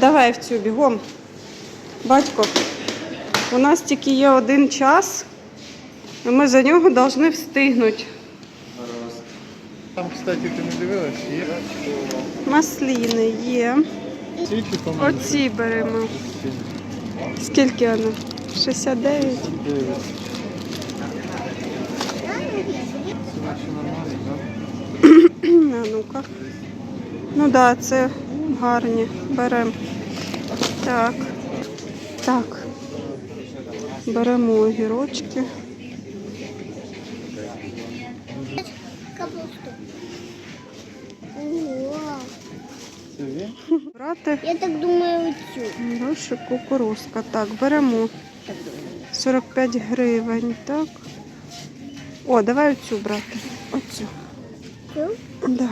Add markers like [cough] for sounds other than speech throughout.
Давай в цю бігом. Батько, у нас тільки є один час, і ми за нього повинні встигнути. Там, кстати, ти не дивилась, є Масліни є. по-моєму. Оці беремо. Скільки воно? 69. Дивилась. Це наче нормально, так? [clears throat] А ну-ка. Ну так, да, це гарні. Беремо. Так. Так. Беремо огірочки. Брати Я так думаю, цю. гроші кукурузка. Так, беремо 45 гривень. Так. О, давай оцю брати. Оцю. Цю? Да.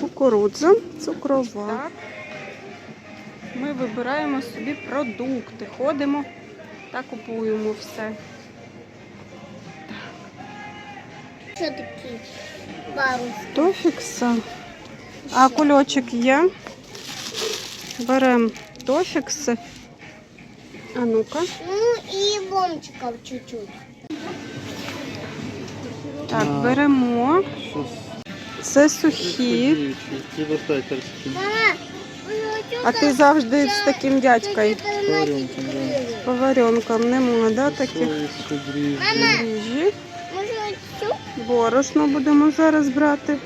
Кукурудза, цукрова. Ми вибираємо собі продукти, ходимо та купуємо все. Що такі? Парус. Тофікса. А кульочок є. Беремо тофікси. А ну-ка. Ну і ломчиков чуть-чуть. Так, беремо. Це сухі. А ти завжди з таким дядькою. Поваренком, да. Поваренком нема, да, таких цю? Борошно будемо зараз брати.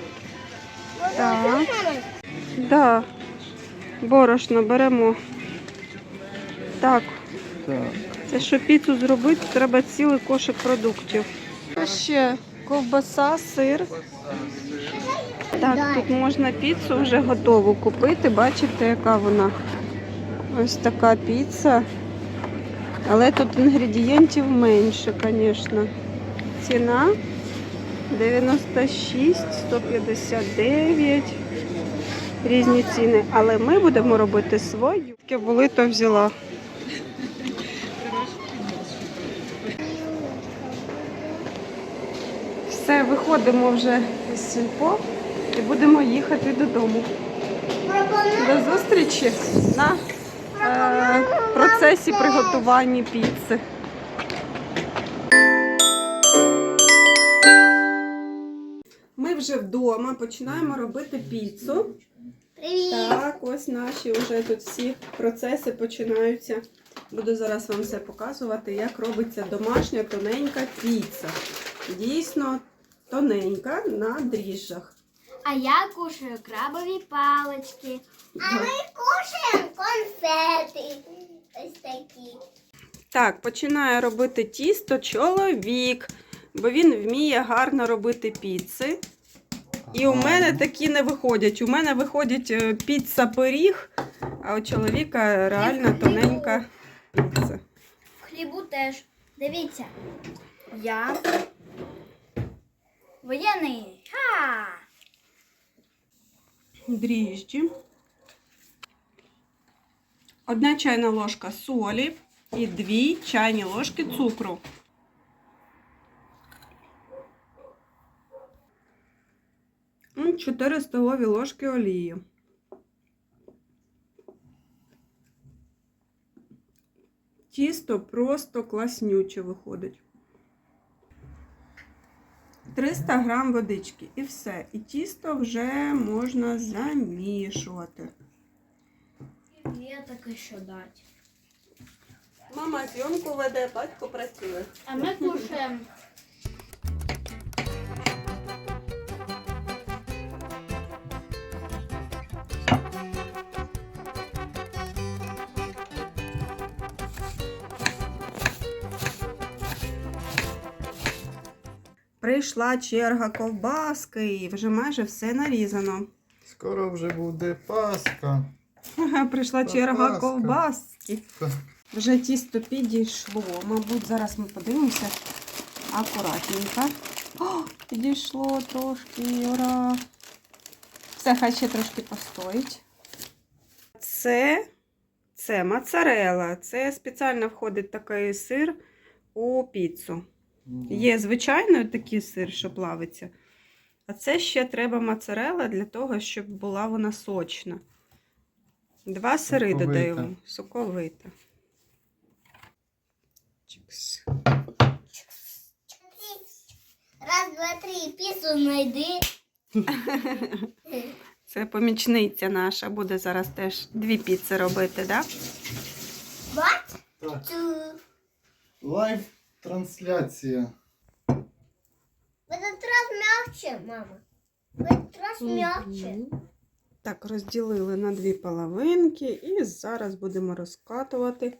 Так. Да. Борошно беремо. Так, це щоб піцу зробити, треба цілий кошик продуктів. Ще ковбаса, сир. Так, тут можна піцу вже готову купити. Бачите, яка вона. Ось така піца. Але тут інгредієнтів менше, звісно. Ціна 96, 159. Різні ціни. Але ми будемо робити свою. Таке були, то взяла. Все, виходимо вже з сільпо і будемо їхати додому. До зустрічі на е, процесі приготування піци. Ми вже вдома починаємо робити піцу. Привіт. Так, ось наші вже тут всі процеси починаються. Буду зараз вам все показувати, як робиться домашня тоненька піца. Дійсно тоненька на дріжджах. А я кушаю крабові палички. А ми кушаємо конфети. Ось такі. Так, починає робити тісто чоловік, бо він вміє гарно робити піци. І у мене такі не виходять. У мене виходить е, піца пиріг, а у чоловіка реально тоненька піца. В хлібу теж. Дивіться. Я воєнний. Ха! Дріжджі, одна чайна ложка солі і дві чайні ложки цукру. М, 4 столові ложки олії. Тісто просто класнюче виходить. 300 грам водички і все. І тісто вже можна замішувати. Є таке що дати. Мама зйомку веде, батько працює. А ми кушаємо. Прийшла черга ковбаски, і вже майже все нарізано. Скоро вже буде Пасха. Прийшла черга ковбаски. Вже тісто підійшло. Мабуть, зараз ми подивимося акуратненько. О, підійшло трошки, ура! Все, хай ще трошки постоїть. Це, це моцарела. Це спеціально входить такий сир у піцу. Є звичайно такий сир, що плавиться. А це ще треба моцарела для того, щоб була вона сочна. Два сири Соковита. додаємо. Соковита. Чикс. Раз, два, три, піцу знайди. [laughs] Це помічниця наша буде зараз теж дві піци робити, да? Бач? Так. Трансляція. В этот раз мягче, мама. В этот раз мягче. Так, розділили на дві половинки і зараз будемо розкатувати.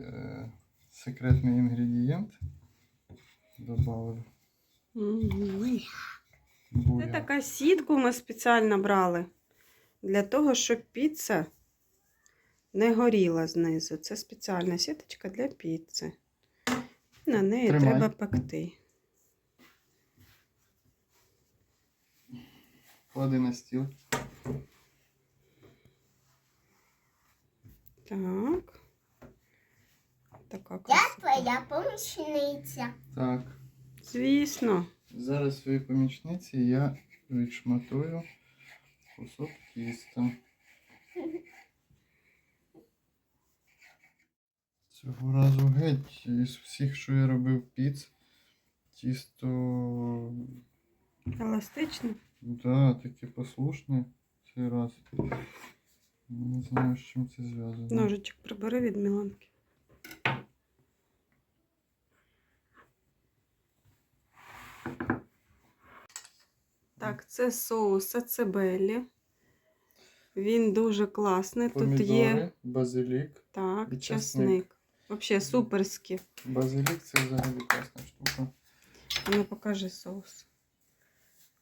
Е, Секретний інгредієнт. Мгм. Це така сітку ми спеціально брали для того, щоб піца не горіла знизу. Це спеціальна сіточка для піци. На неї Тримай. треба пекти. Клади на стіл. Так. Така Я краса. твоя помічниця. Так. Звісно. Зараз своїй помічниці я відшматую кусок тіста. Цього разу геть із всіх, що я робив піц, тісто Еластично. да, таке послушне цей раз. Не знаю, з чим це зв'язано. Ножичок прибери від Міланки. Так, це соус ацебелі. Він дуже класний. Тут є базилік. так, і чесник. чесник. Взагалі суперський. Базилік це взагалі класна штука. А Ну, покажи соус.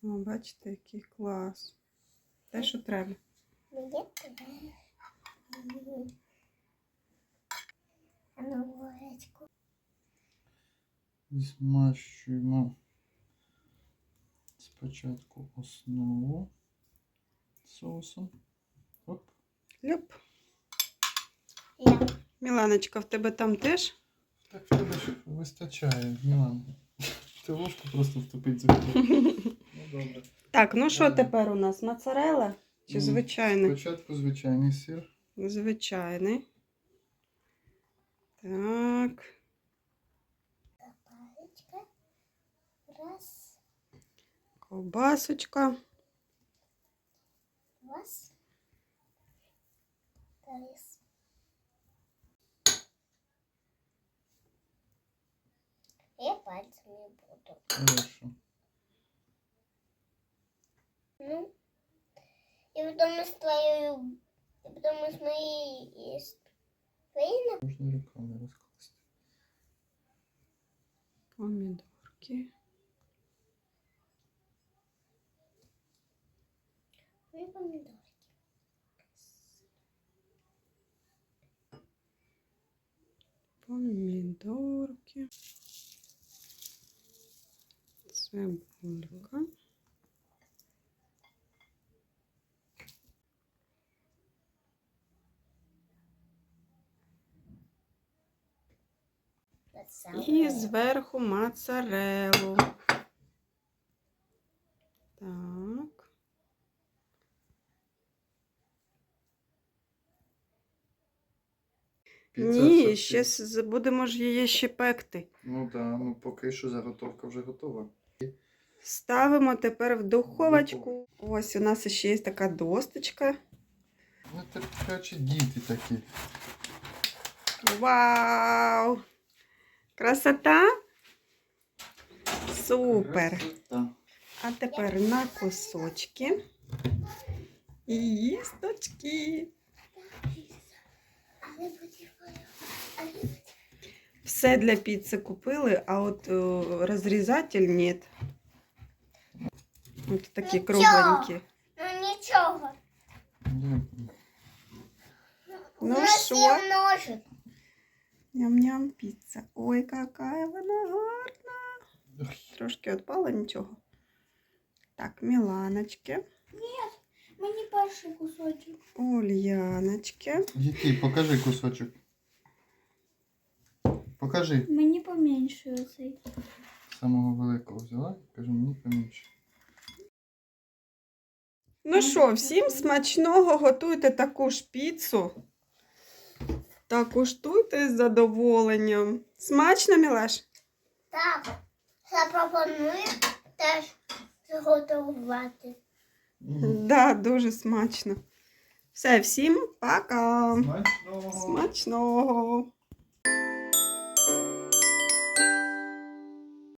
О, бачите, який клас. Те, що треба. Ну. Змащуємо спочатку основу соусом. Оп. Ляп. Я. Міланочка, в тебе там теж? Так в тебе ж вистачає, Мілан. [laughs] Ти ложку просто втопить захотів. [laughs] Ну добре. Так, ну що тепер у нас? Моцарелла чи звичайний? Спочатку звичайний сир. Звичайний. Так. Паличка. Раз, Ковбасочка. два, три. Я пальцами буду. Хорошо. Ну, и потом с твоей, и потом с моей есть. Твоей Можна руками на помидорки. Помідорки. Цибулька. І зверху моцареллу. Так. Піца Ні, ще з- будемо ж її ще пекти. Ну так, ну поки що заготовка вже готова. Ставимо тепер в духовочку. Ось у нас ще є така досточка. Ну терплячі діти такі. Вау! Красота! Супер! Красота. А тепер на кусочки. І їсточки. Все для піци купили, а от е, розрізатель ні. От такі Ну, кругленькі. Ну нічого. Ні, Ну У нас що? є ножик. Ням-ням піца. Ой, яка вона гарна. ой, Трошки відпало, нічого. Так, Міланочки, Мені перший кусочок. Ульяночки. Який? Покажи кусочок. Покажи. Мені поменше оцей. самого великого взяла, кажу, мені поменше. Ну що, всім смачного готуйте таку ж піцу. Та куштуйте з задоволенням. Смачно, Мілеш? Так, запропоную теж зготувати. Да, дуже смачно. Все, всім пока! Смачного! Смачного!